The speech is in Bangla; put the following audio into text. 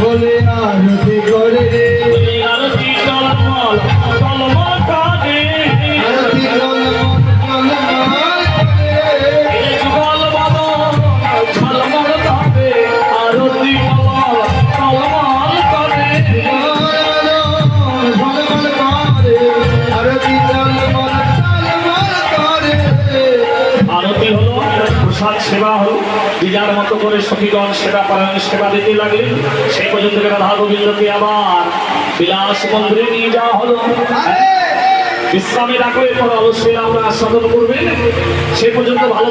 বলে আরতি করে। রে আরতি টলমল টলমল করে। আরতি প্রসাদ সেবা হলো। দিদার মতো করে সখীগণ সেবা পালন সেবা দিতে লাগলেন, সেই পর্যন্ত রাধা গোবিন্দকে আবার বিলাস মন্দিরে নিয়ে যাওয়া হলো। বিশ্রামে রাখলে পর অবশ্যই আমরা আস্বাদন করবেন। সে পর্যন্ত ভালো